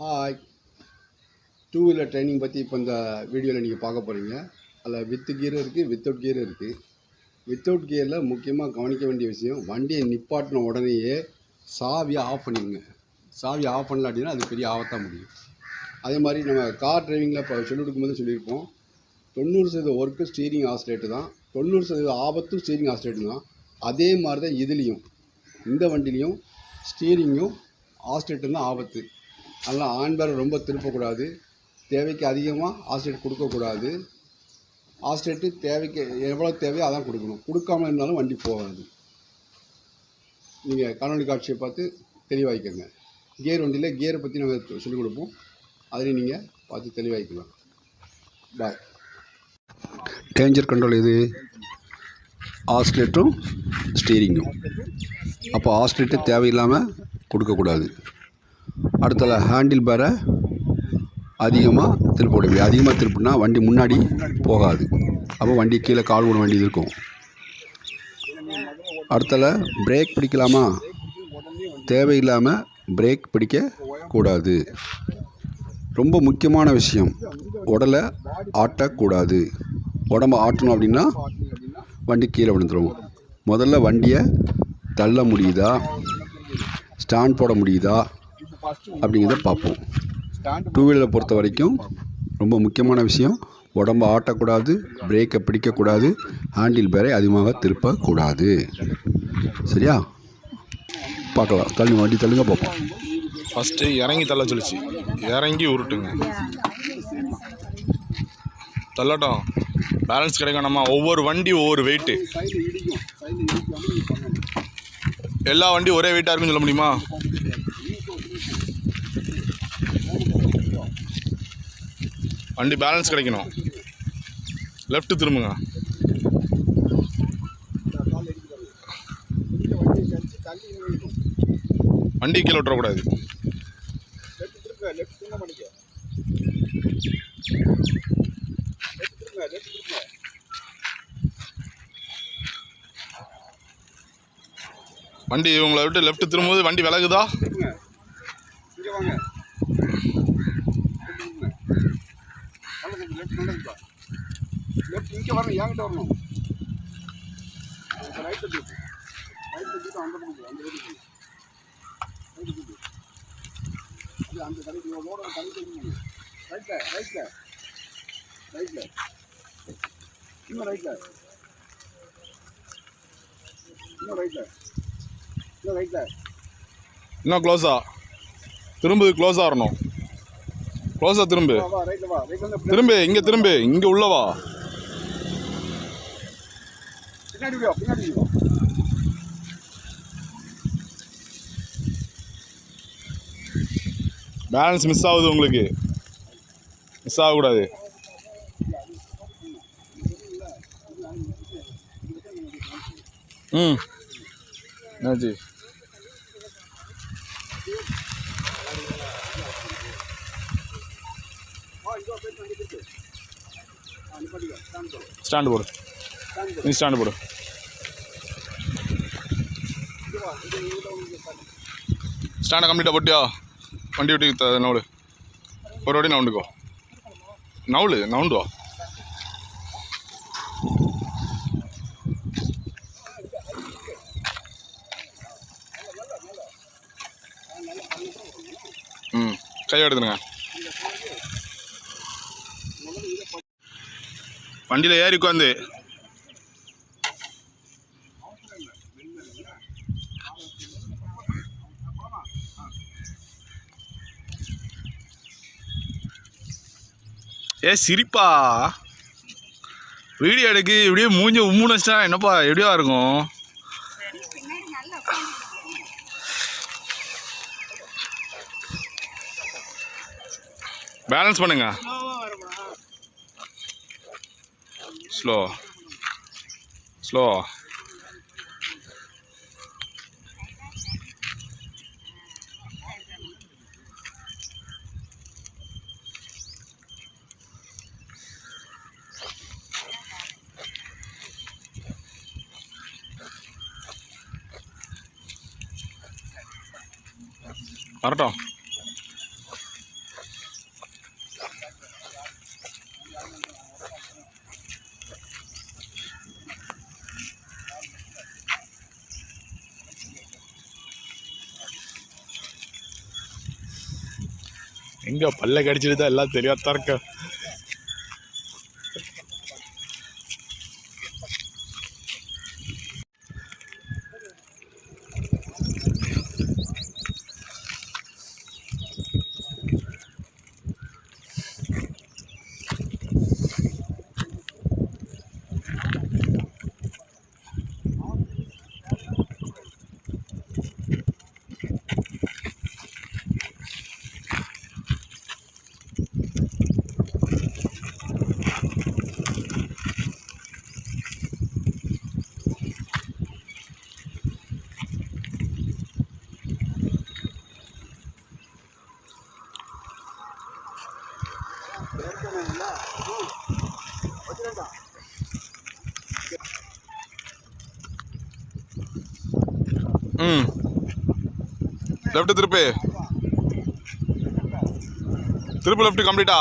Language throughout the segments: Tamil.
ஹாய் டூ வீலர் ட்ரைனிங் பற்றி இப்போ இந்த வீடியோவில் நீங்கள் பார்க்க போகிறீங்க அதில் வித்து கியரும் இருக்குது வித்தவுட் கியரும் இருக்குது வித்தவுட் கியரில் முக்கியமாக கவனிக்க வேண்டிய விஷயம் வண்டியை நிப்பாட்டின உடனேயே சாவியை ஆஃப் பண்ணிடுங்க. சாவியை ஆஃப் பண்ணல அப்படின்னா அது பெரிய ஆபத்தாக முடியும். அதே மாதிரி நம்ம கார் டிரைவிங்கில் இப்போ சொல்லிக் கொடுக்கும்போது சொல்லியிருப்போம். தொண்ணூறு சதவீத ஒர்க்கு ஸ்டீரிங் ஆஸ்லேட்டு தான். தொண்ணூறு சதவீத ஆபத்தும் ஸ்டீரிங் ஆஸ்லேட்டு தான். அதே மாதிரி தான் இதுலேயும். இந்த வண்டிலையும் ஸ்டீரிங்கும் ஆஸ்லேட்டும் தான் ஆபத்து. அதனால் ஆன் ரொம்ப திருப்பக்கூடாது. தேவைக்கு அதிகமாக ஆசிரியர் கொடுக்கக்கூடாது. ஆஸ்லேட்டு தேவைக்கு எவ்வளோ தேவையோ அதான் கொடுக்கணும். கொடுக்காம இருந்தாலும் வண்டி போகாது. நீங்கள் காணொலி காட்சியை பார்த்து தெளிவாகிக்கோங்க கியர் வண்டியில் கியரை பற்றி நாங்கள் சொல்லிக் கொடுப்போம். அதில் நீங்கள் பார்த்து தெளிவாகிக்கலாம் பாய் டேஞ்சர் கண்ட்ரோல் இது ஆஸ்லேட்டும் ஸ்டீரிங்கும் அப்போ ஆஸ்லேட்டு தேவையில்லாமல் கொடுக்கக்கூடாது. அடுத்தல ஹேண்டில் பேரை அதிகமாக திருப்ப விட முடியாது. அதிகமாக திருப்பினா வண்டி முன்னாடி போகாது. அப்போ வண்டி கீழே கால் விட வேண்டியது இருக்கும். அடுத்தல பிரேக் பிடிக்கலாமா? தேவையில்லாமல் பிரேக் பிடிக்க கூடாது. ரொம்ப முக்கியமான விஷயம். உடலை ஆட்டக்கூடாது. உடம்ப ஆட்டணும் அப்படின்னா வண்டி கீழே விழுந்துடும் முதல்ல வண்டியை தள்ள முடியுதா? ஸ்டாண்ட் போட முடியுதா? அப்படிங்கிறத பார்ப்போம். டூ வீலரை பொறுத்த வரைக்கும் ரொம்ப முக்கியமான விஷயம். உடம்ப ஆட்டக்கூடாது பிரேக்கை பிடிக்கக்கூடாது ஹேண்டில் பேரை அதிகமாக திருப்பக்கூடாது. சரியா? பார்க்கலாம். தள்ளி வண்டி தள்ளுங்க பார்ப்போம். ஃபஸ்ட்டு இறங்கி தள்ள சொல்லிச்சு. இறங்கி உருட்டுங்க. தள்ளட்டும். பேலன்ஸ் கிடைக்கும் நம்ம. ஒவ்வொரு வண்டி ஒவ்வொரு வெயிட்டு எல்லா வண்டியும் ஒரே வெயிட்டாக இருக்குன்னு சொல்ல முடியுமா? வண்டி பேலன்ஸ் கிடைக்கணும். லெஃப்ட்டு திரும்புங்க. வண்டி கீழே விட்டுறக்கூடாது. வண்டி இவங்களை விட்டு லெஃப்ட் திரும்பும்போது வண்டி விலகுதா? இங்கே வரணும் என்கிட்ட வரணும். ரைட்டு தூக்கு ரைட்டு தூக்கிட்டு அந்த பக்கம் அந்த வீட்டுக்கு ரைட்டு தூக்கு அது அந்த கடைக்கு ரோட கடை தூக்கி ரைட்டில் ரைட்டில் ரைட்டில் இன்னும் ரைட்டில் இன்னும் ரைட்டில் இன்னும் ரைட்டில் இன்னும் க்ளோஸா திரும்பு க்ளோஸாக வரணும். க்ளோஸாக திரும்பு. திரும்பு இங்கே திரும்பு. இங்கே உள்ளவா பின்னாடி வா பின்னாடி வா பேலன்ஸ் மிஸ் ஆகுது உங்களுக்கு. மிஸ் ஆகக்கூடாது. ம். என்னாச்சு? ஸ்டாண்டு போடு. நீ ஸ்டாண்டு போடு. ஸ்டாண்டை கம்ப்ளீட்டாக போட்டியா? வண்டி விட்டு நவுடு ஒரு வாட்டி நவுண்டுக்கோ. நவுளு நவுண்டு வா ம் கையை எடுத்துருங்க வண்டியில் ஏறி உட்காந்து. ஏ சிரிப்பா? வீடியோ எடுக்கு இப்படியே மூஞ்சி உம்முன்னு வச்சிட்டா என்னப்பா எப்படியா இருக்கும்? பேலன்ஸ் பண்ணுங்க. ஸ்லோ ஸ்லோ வரட்டும் எங்கே பல்ல கடிச்சிட்டு எல்லாம் தெரியாதான் இருக்கேன் ம். லெஃப்ட் திருப்பி. திருப்பி லெஃப்ட் கம்ப்ளீட்டா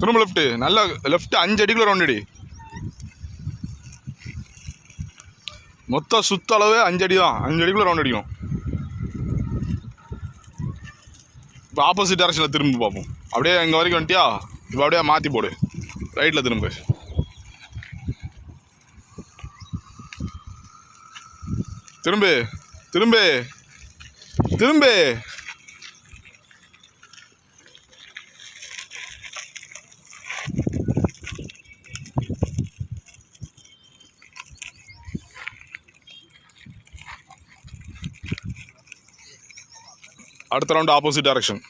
திரும்ப லெஃப்ட் நல்லா லெஃப்ட் அஞ்சு அடிக்குள்ள ரவுண்ட் அடி. மொத்த சுத்த அளவே அஞ்சு அடி தான் அஞ்சு அடிக்குள்ள ரவுண்ட் அடிக்கணும் இப்போ ஆப்போசிட் டேரக்ஷனில் திரும்பி பார்ப்போம் அப்படியே இங்கே வரைக்கும் வந்துட்டியா? இப்போ அப்படியே மாற்றி போடு. ரைட்டில் திரும்ப. திரும்பு. திரும்பு. திரும்பு. அடுத்த ரவுண்டு ஆப்போசிட் டைரக்ஷன்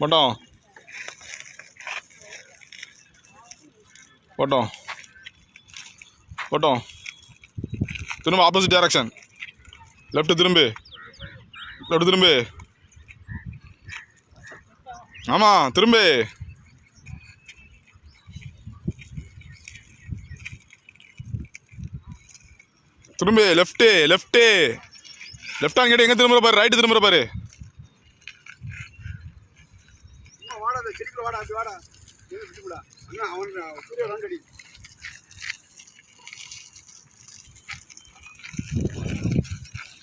போட்டோம். போட்டோம். போட்டோம். திரும்ப ஆப்போசிட் டைரக்ஷன் லெஃப்ட் திரும்பு. லெஃப்ட் திரும்பு. ஆமாம் திரும்பு. திரும்பு லெஃப்ட்டு லெஃப்ட்டு லெஃப்ட் ஹேண்ட் எங்கே திரும்புற பாரு? ரைட்டு திரும்புற பாரு.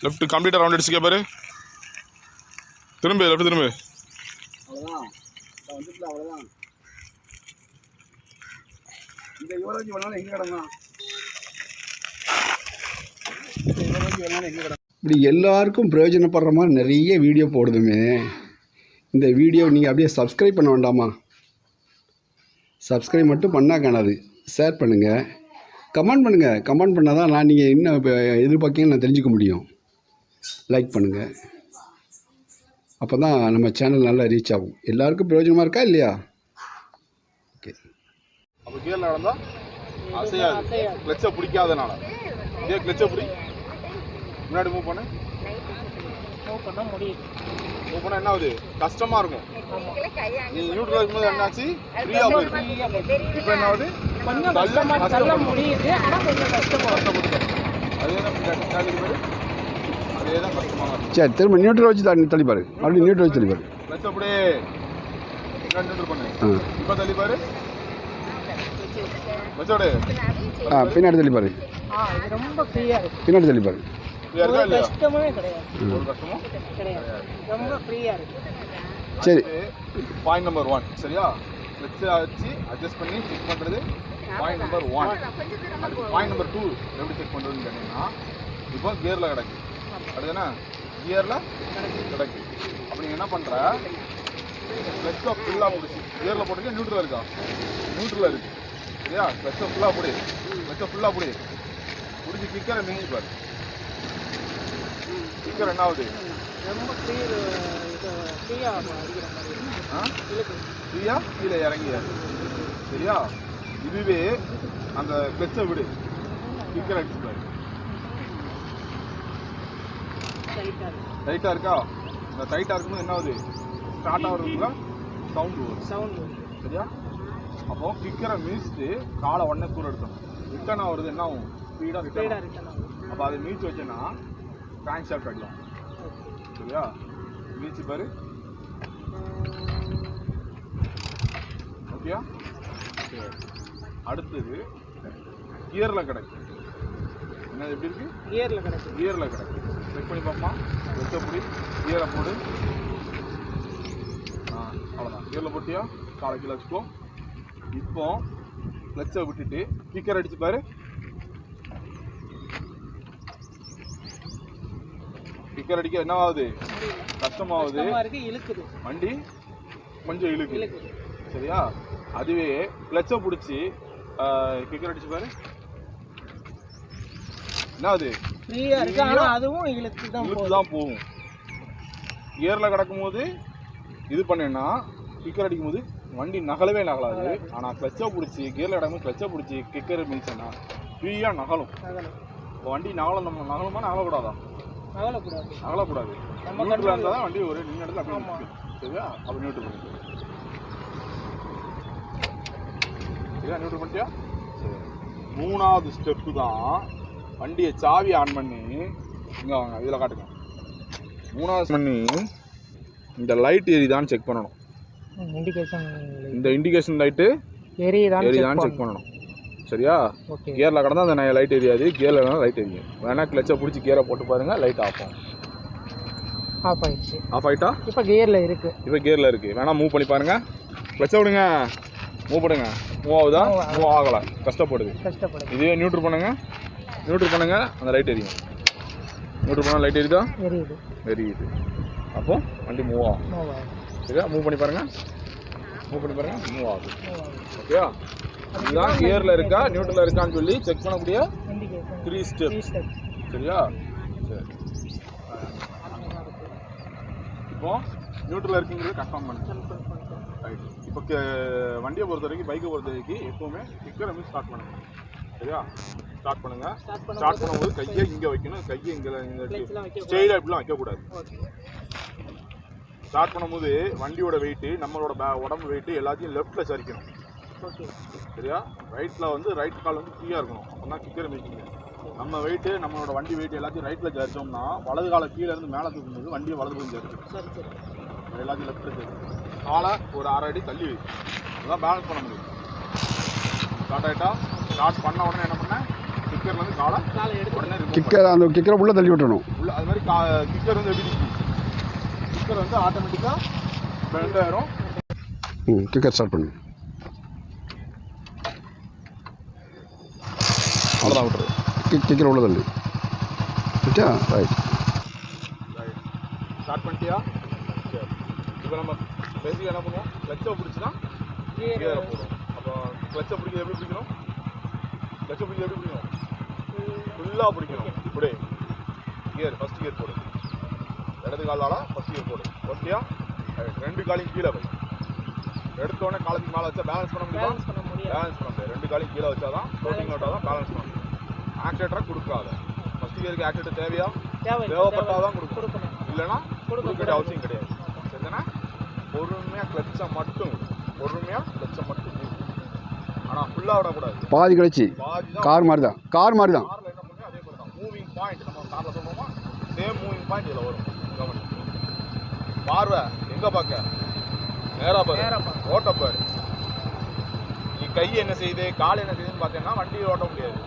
லெஃப்ட் கம்ப்ளீட்டாக ரவுண்ட் அடிச்சுக்க பாரு. திரும்பு லெஃப்ட் திரும்பு. அவ்வளோதான் இந்த யுவராஜ் வேணாலும் எங்கே கிடந்தான் இந்த யுவராஜ் வேணாலும் எங்கே கிடந்தான் இப்படி எல்லாருக்கும் பிரயோஜனப்படுற மாதிரி நிறைய வீடியோ போடுதுமே. இந்த வீடியோ நீங்கள் அப்படியே சப்ஸ்கிரைப் பண்ண வேண்டாமா? சப்ஸ்கிரைப் மட்டும் பண்ணால் காணாது. ஷேர் பண்ணுங்கள் கமெண்ட் பண்ணுங்கள் கமெண்ட் பண்ணால் தான் நான் நீங்கள் என்ன இப்போ எதிர்பார்க்கீங்கன்னு நான் தெரிஞ்சுக்க முடியும். லைக் பண்ணுங்கள் அப்போ தான் நம்ம சேனல் நல்லா ரீச் ஆகும். எல்லாருக்கும் பிரயோஜனமாக இருக்கா இல்லையா? ஓகே அப்போ கீழே நடந்தா அசையாது. கிளச்சை பிடிக்காதனால. இதே கிளச்சை பிடி. முன்னாடி மூவ் பண்ணு. மூவ் பண்ண முடியுது மூவ் பண்ணால் என்ன ஆகுது? கஷ்டமாக இருக்கும். நீ நியூட்ரல் இருக்கும்போது என்னாச்சு ஃப்ரீயாக போயிருக்கு இப்போ என்ன ஆகுது? கொஞ்சம் தள்ள- கஷ்டமா தள்ள கஷ்டப்படும். முடியுது. ஆனா கொஞ்சம் கஷ்டமா கஷ்டப்பட்டு அதே தான் அதே தான் கஷ்டமாக சரி திரும்ப நியூட்ரல் வச்சு தள்ளி தள்ளிப்பாரு. அப்படி நியூட்ரல் வச்சு தள்ளிப்பாரு. கிளச்சை அப்படியே நியூட்ரல் பண்ணு. இப்போ தள்ளி பாரு வச்சோடு ஆ பின்னாடி தள்ளிப்பாரு. ஆ இது ரொம்ப ஃப்ரீயா இருக்கு. பின்னாடி தள்ளிப்பாரு. ஃப்ரீயாக கஷ்டமே கிடையாது. ஒரு கஷ்டமும் கிடையாது. ரொம்ப ஃப்ரீயா இருக்கு. சரி. பாயிண்ட் நம்பர் ஒன் சரியா? வச்சு வச்சு அட்ஜஸ்ட் பண்ணி செக் பண்ணுறது point number one point number two எப்படி செக் பண்ணுறதுன்னு கேட்டிங்கன்னா இப்போ கியரில் கிடக்கு. அடுத்தனா கியரில் கிடக்கு. அப்போ நீங்கள் என்ன பண்ணுற கிளச்சை ஃபுல்லாக பிடிச்சி கியரில் போட்டுக்க நியூட்ரல் இருக்கா? நியூட்ரலில் இருக்கு. சரியா? கிளச்சை ஃபுல்லாக பிடி. கிளச்சை ஃபுல்லாக பிடி. பிடிச்சி கிக்கரை மிஞ்சி பாரு. கிக்கர் என்ன ஆகுது ரொம்ப இது ஃப்ரீயா அடிக்கிற மாதிரி. ஆ? ஃப்ரீயா? கீழே இறங்கியாரு சரியா? இதுவே அந்த கிளச்சை விடு. டைட்டா இருக்கு. டைட்டாக இருக்கா? இந்த டைட்டாக இருக்கும்போது என்ன ஆகுது? ஸ்டார்ட் ஆகிறதுக்குள்ள சவுண்டு வரும். சவுண்ட் சரியா? அப்போ கிக்கரை மீச்சிட்டு காலை உடனே கூட எடுக்கணும் ரிட்டர்ன் ஆகுறது என்ன ஆகும்? ஸ்பீடாக ஸ்பீடா ரிட்டர்ன் அப்போ அதை மீச்சு வச்சேன்னா கிராங்க் ஷாஃப்ட் அடிக்கலாம் சரியா வீச்சு பாரு ஓகேயா சரி அடுத்தது கியரில் கிடைக்கும் என்ன எப்படி இருக்கு? கியரில் கிடக்கு. கியரில் கிடக்கு. செக் பண்ணி பார்ப்போமா? வெச்சப்படி கியரை போடு. ஆ அவ்வளோதான் கியரில் போட்டியா காலை கீழே வச்சுக்கோ. இப்போ கிளச்சை விட்டுட்டு கிக்கர் அடிச்சு பாரு. கிக்கர் அடிக்க என்ன ஆகுது கஷ்டமாகுது இழுக்குது. வண்டி கொஞ்சம் இழுக்கு சரியா? அதுவே கிளச்சை பிடிச்சி கிக்கர் அடிச்சு பாரு. என்ன அது அதுவும் இழுத்து தான் போகும். கியரில் கிடக்கும்போது இது பண்ணேன்னா கிக்கர் அடிக்கும்போது வண்டி நகலவே நகலாது. ஆனால் கிளச்சை பிடிச்சி கியரில் கிடக்கும்போது கிளச்சை பிடிச்சி கிக்கர் மிதிச்சேன்னா ஃப்ரீயாக நகலும். இப்போ வண்டி நகலம் நம்ம நகலுமா நகலக்கூடாதா? நகலக்கூடாது நம்ம நியூட்ரலாக இருந்தால் தான் வண்டி ஒரு நின்று இடத்துல அப்படியே சரியா? அப்போ நியூட்ரல் பண்ணி சரியா? நியூட்ரல் பண்ணிட்டியா? சரி. மூணாவது ஸ்டெப்பு தான் வண்டியை சாவி ஆன் பண்ணி இங்கே வாங்க இதில் காட்டுங்க. மூணாவது பண்ணி இந்த லைட் எரியுதான்னு செக் பண்ணணும். இண்டிகேஷன் இந்த இண்டிகேஷன் லைட்டு எரியுதான்னு செக் பண்ணணும். சரியா? கியரில் கடந்தா அந்த லைட் எரியாது. கியரில் வேணால் லைட் எரியும். வேணா கிளச்சை பிடிச்சி கியரை போட்டு பாருங்க லைட் ஆஃப் ஆகும். ஆஃப் ஆயிடுச்சு. ஆஃப் ஆயிட்டா? இப்போ கியரில் இருக்கு. இப்போ கியரில் இருக்குது வேணா மூவ் பண்ணி பாருங்க. கிளச்சை விடுங்க. மூவ் பண்ணுங்க. மூவ் ஆகுதா. மூவ் ஆகலை. கஷ்டப்படுது. கஷ்டப்படுது. இதுவே நியூட்ரு பண்ணுங்க. நியூட்ரு பண்ணுங்க. அந்த லைட் எரியும். நியூட்ரு பண்ணால் லைட் எரியுதா? எரியுது. எரியுது. அப்போ வண்டி மூவ் ஆகும். சரியா? மூவ் பண்ணி பாருங்க. மூவ் பண்ணி பாருங்க மூவ் ஆகுது. ஓகேயா இதுதான் கியரில் இருக்கா நியூட்ரலில் இருக்கான்னு சொல்லி செக் பண்ணக்கூடிய த்ரீ ஸ்டெப் சரியா? சரி. இப்போ நியூட்ரல் இருக்குங்கிறது கன்ஃபார்ம் பண்ணுங்க. ரைட் இப்போ வண்டியை பொறுத்த வரைக்கும் பைக்கை பொறுத்த வரைக்கும் எப்போவுமே கிக்கரை வந்து ஸ்டார்ட் பண்ணுங்க. சரியா? ஸ்டார்ட் பண்ணுங்க. ஸ்டார்ட் பண்ணும்போது கையை இங்கே வைக்கணும். கையை இங்கே ஸ்டெயிலாக இப்படிலாம் வைக்கக்கூடாது. ஸ்டார்ட் பண்ணும்போது வண்டியோட வெயிட்டு நம்மளோட பே உடம்பு வெயிட்டு எல்லாத்தையும் லெஃப்ட்டில் சரிக்கணும். ஓகே சரியா? ரைட்டில் வந்து ரைட் கால் வந்து ஃப்ரீயாக இருக்கணும். அப்போ தான் கிக்கர் மேக்கிங்க நம்ம வெயிட்டு நம்மளோட வண்டி வெயிட் எல்லாத்தையும் ரைட்டில் சரிச்சோம்னா வலது காலை கீழே இருந்து மேலே தூக்கும்போது வண்டியை வலது பக்கம் சரிக்கும் சரி சரி. எல்லாத்தையும் லெஃப்ட்டில் சரி காலை ஒரு அரை அடி தள்ளி வை. அதான் பேலன்ஸ் பண்ண முடியும். ஸ்டார்ட் ஆகிட்டா ஸ்டார்ட் பண்ண உடனே என்ன பண்ணேன் கிக்கர்லேருந்து காலை காலை எடுத்து உடனே கிக்கர் அந்த கிக்கரை உள்ளே தள்ளி விட்டணும். உள்ள அது மாதிரி கா கிக்கர் வந்து எப்படி கிக்கர் வந்து ஆட்டோமேட்டிக்காக பெண்ட் ஆயிரும். ம் கிக்கர் ஸ்டார்ட் பண்ணு. அவ்வளோதான் விட்டுரு. கிக் கிக்கர் உள்ள தள்ளு. விட்டியா ரைட் ஸ்டார்ட் பண்ணிட்டியா? சரி இப்போ நம்ம பேசிக்காக என்ன பண்ணுவோம்? கிளச்சை பிடிச்சினா கியர் கியரை போடும் அப்போ கிளச்சை பிடிக்க எப்படி பிடிக்கணும்? கிளச்சை பிடிக்க எப்படி பிடிக்கணும்? ஃபுல்லாக பிடிக்கணும். இப்படி கியர் ஃபஸ்ட் கியர் போடு. இடது காலால ஃபஸ்ட் கியர் போடு. ஓகேயா ரெண்டு காலையும் கீழே வை. எடுத்த உடனே காலத்துக்கு மேலே வச்சா பேலன்ஸ் பண்ண முடியுமா? பேலன்ஸ் பண்ண முடியாது. பேலன்ஸ் பண்ண முடியாது. ரெண்டு காலையும் கீழே வச்சா தான் ஃப்ளோட்டிங் விட்டால் தான் பேலன்ஸ் பண்ண முடியும் ஆக்சிலேட்டரை கொடுக்காத. ஃபஸ்ட் கியருக்கு ஆக்சிலேட்டர் தேவையா? தேவை. தேவைப்பட்டால் தான் கொடுக்கணும். கொடுக்கணும். இல்லைன்னா கொடுக்க அவசியம் கிடையாது. சரிதானே? பொறுமையாக கிளச்சை மட்டும் பொறுமையாக கிளச்சை மட்டும் ஆனால் ஃபுல்லாக விடக்கூடாது. பாதி கழிச்சு. பாதி தான் கார் மாதிரி தான் கார் மாதிரி தான் மூவிங் பாயிண்ட் நம்ம காரில் சொல்கிறோமா சேம் மூவிங் பாயிண்ட் இதில் வரும். பார்வை எங்கே பார்க்க நேராக பாரு. நேரா பாரு. ஓட்ட பாரு. நீ கை என்ன செய்யுது கால் என்ன செய்யுதுன்னு பார்த்தீங்கன்னா வண்டியை ஓட்ட முடியாது.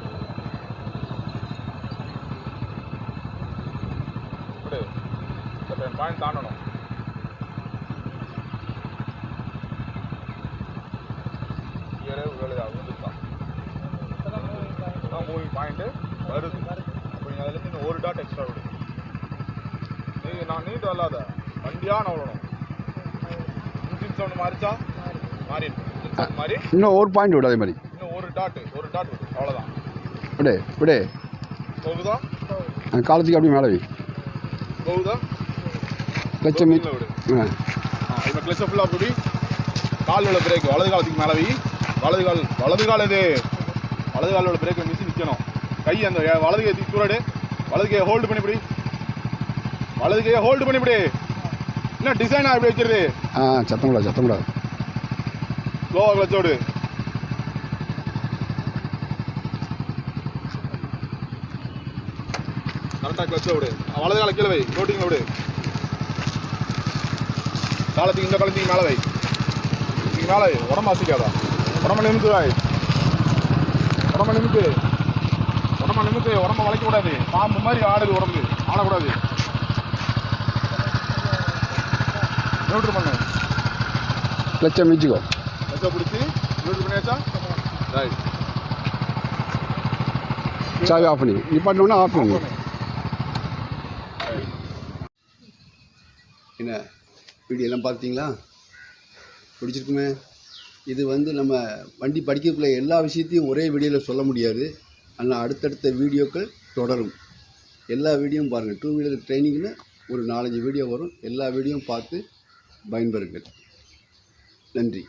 பாயிண்ட் தாண்டணும். மூவிங் பாயிண்ட்டு வருது. அப்போ நீங்கள் அதுலேருந்து ஒரு டாட் எக்ஸ்ட்ரா விடு. நீ நான் நீட்டு வரலாத இன்ஜின் சவுண்ட் மாறிச்சா? மாறி இன்ஜின் சவுண்ட் மாறி இன்னும் ஒரு பாயிண்ட் விடு அதே மாதிரி. இன்னும் ஒரு டாட் ஒரு டாட் விடு அவ்வளோதான் விடு விடு. போகுதா? காலத்துக்கு அப்படியே மேலே வை. போகுதா? கிளச்சை மீ போகுதுல விடு. இப்போ கிளச்சை ஃபுல்லாக அப்படி கால் உள்ள பிரேக் வலது காலத்துக்கு மேலே வை. வலது கால் வலது கால் இது வலது கால் உள்ள பிரேக் மிஷின் நிற்கணும் கை அந்த வலது கை தூராடு வலது கையை ஹோல்டு பண்ணிவிடு வலது கையை ஹோல்டு பண்ணிவிடு என்ன டிசைனாக இப்படி வைக்கிறது ஆ சத்தம் கூடாது சத்தம் கூடாது ஸ்லோவாக கிளச்சோடு கரெக்டாக கிளச்சில் விடு. வலது காலை கீழே வை. ரோட்டிங்கில் விடு. காலத்துக்கு இந்த காலத்துக்கு மேலே வை. இதுக்கு மேலே வை. உடம்பு அசைக்காதா. உடம்ப நிமித்து வாய் உடம்ப நிமித்து உடம்ப நிமித்து உடம்ப வளைக்க கூடாது. பாம்பு மாதிரி ஆடுது உடம்பு. ஆடக்கூடாது. நியூட்ரு பண்ணு கிளச்சை மிச்சிக்கோ லட்சா பிடிச்சி நியூட்ரு பண்ணியாச்சா ரைட் சாவி ஆஃப் பண்ணி. நிப்பாட்டினோன்னா ஆஃப் பண்ணி. என்ன வீடியோ எல்லாம் பார்த்தீங்களா பிடிச்சிருக்குமே? இது வந்து நம்ம வண்டி படிக்கக்குள்ள எல்லா விஷயத்தையும் ஒரே வீடியோவில் சொல்ல முடியாது. ஆனால் அடுத்தடுத்த வீடியோக்கள் தொடரும். எல்லா வீடியோவும் பாருங்கள் டூ வீலர் ட்ரைனிங்னு ஒரு நாலஞ்சு வீடியோ வரும். எல்லா வீடியோவும் பார்த்து பயன்பெறுங்கள். நன்றி.